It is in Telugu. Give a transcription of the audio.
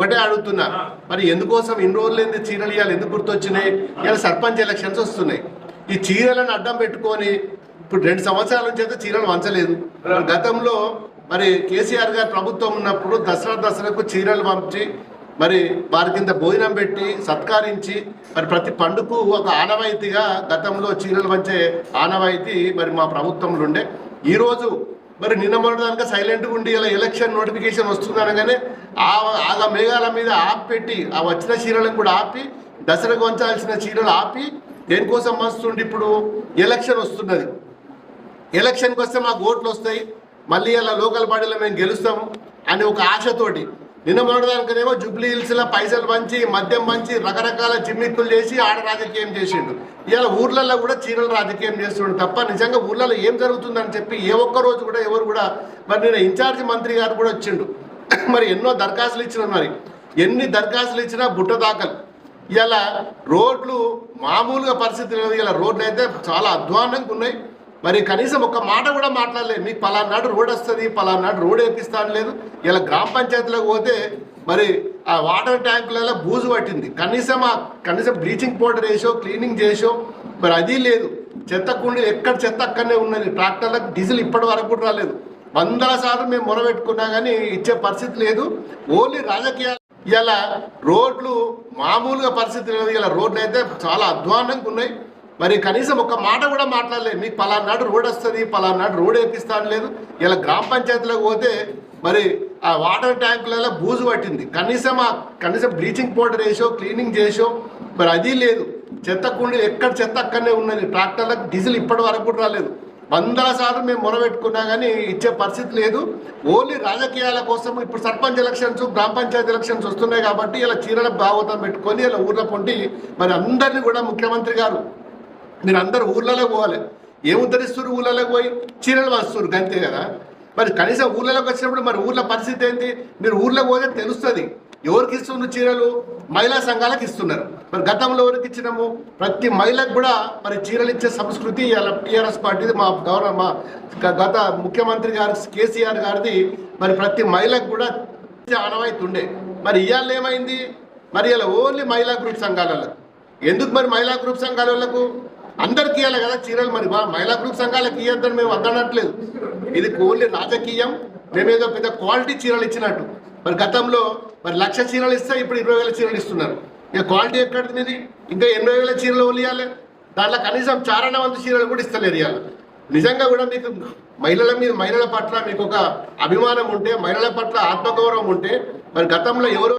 ఒకటే అడుగుతున్నా. మరి ఎందుకోసం ఇన్ని రోజులు ఎందుకు చీరలు ఇవ్వాలి ఎందుకు గుర్తొచ్చినాయి? ఇలా సర్పంచ్ ఎలక్షన్స్ వస్తున్నాయి. ఈ చీరలను అడ్డం పెట్టుకొని ఇప్పుడు రెండు సంవత్సరాల నుంచి అయితే చీరలు వంచలేదు. గతంలో మరి కేసీఆర్ గారు ప్రభుత్వం ఉన్నప్పుడు దసరా దసరాకు చీరలు పంపించి మరి వారి కింద భోజనం పెట్టి సత్కరించి మరి ప్రతి పండుగకు ఒక ఆనవాయితీగా గతంలో చీరలు వంచే ఆనవాయితీ మరి మా ప్రభుత్వంలో ఉండే. ఈరోజు మరి నిన్న మొన్నదానిక సైలెంట్గా ఉండి ఇలా ఎలక్షన్ నోటిఫికేషన్ వస్తుందనగానే ఆ ఆ మేఘాల మీద ఆపెట్టి ఆ వచ్చిన చీరలను కూడా ఆపి దసరాకు వంచాల్సిన చీరలు ఆపి దేనికోసం వస్తుండి ఇప్పుడు? ఎలక్షన్ వస్తున్నది. ఎలక్షన్కి వస్తే మాకు ఓట్లు వస్తాయి. మళ్ళీ అలా లోకల్ బాడీలో మేము గెలుస్తాము అనే ఒక ఆశతోటి నిన్న మొదటిదానికనేమో జూబ్లీ హిల్స్లో పైసలు పంచి మద్యం పంచి రకరకాల జిమ్మిక్కులు చేసి ఆడ రాజకీయం చేసిండు. ఇవాళ ఊర్లలో కూడా చీరల రాజకీయం చేస్తుండు తప్ప నిజంగా ఊర్లలో ఏం జరుగుతుందని చెప్పి ఏ ఒక్క రోజు కూడా ఎవరు కూడా మరి నేను ఇన్ఛార్జ్ మంత్రి గారు కూడా వచ్చిండు. మరి ఎన్నో దరఖాస్తులు ఇచ్చిన మరి. ఎన్ని దరఖాస్తులు ఇచ్చినా బుట్ట దాఖలు ఇలా రోడ్లు మామూలుగా పరిస్థితి లేదు. ఇలా రోడ్లు అయితే చాలా అధ్వానంగా ఉన్నాయి. మరి కనీసం ఒక మాట కూడా మాట్లాడలేదు. మీకు పలానాడు రోడ్ వస్తుంది పలానాడు రోడ్ వేపిస్తాను లేదు. ఇలా గ్రామ పంచాయతీలోకి పోతే మరి ఆ వాటర్ ట్యాంకులలో బూజు పట్టింది. కనీసం ఆ కనీసం బ్లీచింగ్ పౌడర్ వేసో క్లీనింగ్ చేసో మరి అది లేదు. చెత్త కుండీలు ఎక్కడ చెత్త అక్కడనే ఉన్నది. ట్రాక్టర్లకు డీజిల్ ఇప్పటి వరకు కూడా రాలేదు. వందల సార్లు మేము మొరబెట్టుకున్నా కానీ ఇచ్చే పరిస్థితి లేదు. ఓన్లీ రాజకీయాలు. ఇలా రోడ్లు మామూలుగా పరిస్థితి లేదు. ఇలా రోడ్లు అయితే చాలా అధ్వానంగా ఉన్నాయి. మరి కనీసం ఒక మాట కూడా మాట్లాడలేదు. మీకు పలానాడు రోడ్ వస్తుంది పలానాడు రోడ్ వేపిస్తాను లేదు. ఇలా గ్రామ పంచాయతీలోకి పోతే మరి ఆ వాటర్ ట్యాంకులలో బూజు పట్టింది. కనీసం ఆ కనీసం బ్లీచింగ్ పౌడర్ వేసో క్లీనింగ్ చేసో మరి అది లేదు. చెత్త కుండీలు ఎక్కడ చెత్త అక్కడనే ఉన్నది. ట్రాక్టర్లకు డీజిల్ ఇప్పటి వరకు కూడా రాలేదు. వందల సార్లు మేము మొరబెట్టుకున్నా కానీ ఇచ్చే పరిస్థితి లేదు. ఓన్లీ రాజకీయాల కోసం ఇప్పుడు సర్పంచ్ ఎలక్షన్స్ గ్రామ పంచాయతీ ఎలక్షన్స్ వస్తున్నాయి కాబట్టి ఇలా చీరల భాగవతం పెట్టుకొని ఇలా ఊర్లో పొంటి మరి అందరినీ కూడా ముఖ్యమంత్రి గారు మీరు అందరు ఊర్లలో పోవాలి. ఏం ఉద్ధరిస్తారు ఊర్లలోకి పోయి చీరలు వస్తారు అంతే కదా? మరి కనీసం ఊర్లలోకి వచ్చినప్పుడు మరి ఊర్ల పరిస్థితి ఏంటి? మీరు ఊర్లో పోతే తెలుస్తుంది. ఎవరికి ఇస్తున్న చీరలు? మహిళా సంఘాలకు ఇస్తున్నారు. మరి గతంలో ఎవరికి ఇచ్చినాము? ప్రతి మహిళకు కూడా మరి చీరలు ఇచ్చే సంస్కృతి ఇలా టీఆర్ఎస్ పార్టీది మా గవర్నర్ మా గత ముఖ్యమంత్రి గారు కేసీఆర్ గారిది మరి ప్రతి మహిళకు కూడా ఆనవాయితీ ఉండే. మరి ఇవాళ ఏమైంది? మరి ఇలా ఓన్లీ మహిళా గ్రూప్ సంఘాలకు ఎందుకు మరి మహిళా గ్రూప్ సంఘాల వాళ్ళకు అందరికి ఇవ్వాలి కదా చీరలు మరి మా మహిళా గ్రూప్ సంఘాలకు ఇవ్వద్దని మేము వద్దనట్లేదు. ఇది ఓన్లీ రాజకీయం. మేమేదో పెద్ద క్వాలిటీ చీరలు ఇచ్చినట్టు. మరి గతంలో మరి లక్ష చీరలు ఇస్తే ఇప్పుడు ఇరవై వేల చీరలు ఇస్తున్నారు. ఇక క్వాలిటీ ఎక్కడిది మీది? ఇంకా ఎనభై వేల చీరలు ఇవ్వాలి. దాంట్లో కనీసం చారణ వంతు చీరలు కూడా ఇస్తలేరు ఇవాళ. నిజంగా కూడా మీకు మహిళల మీద మహిళల పట్ల మీకు ఒక అభిమానం ఉంటే మహిళల పట్ల ఆత్మగౌరవం ఉంటే మరి గతంలో ఎవరు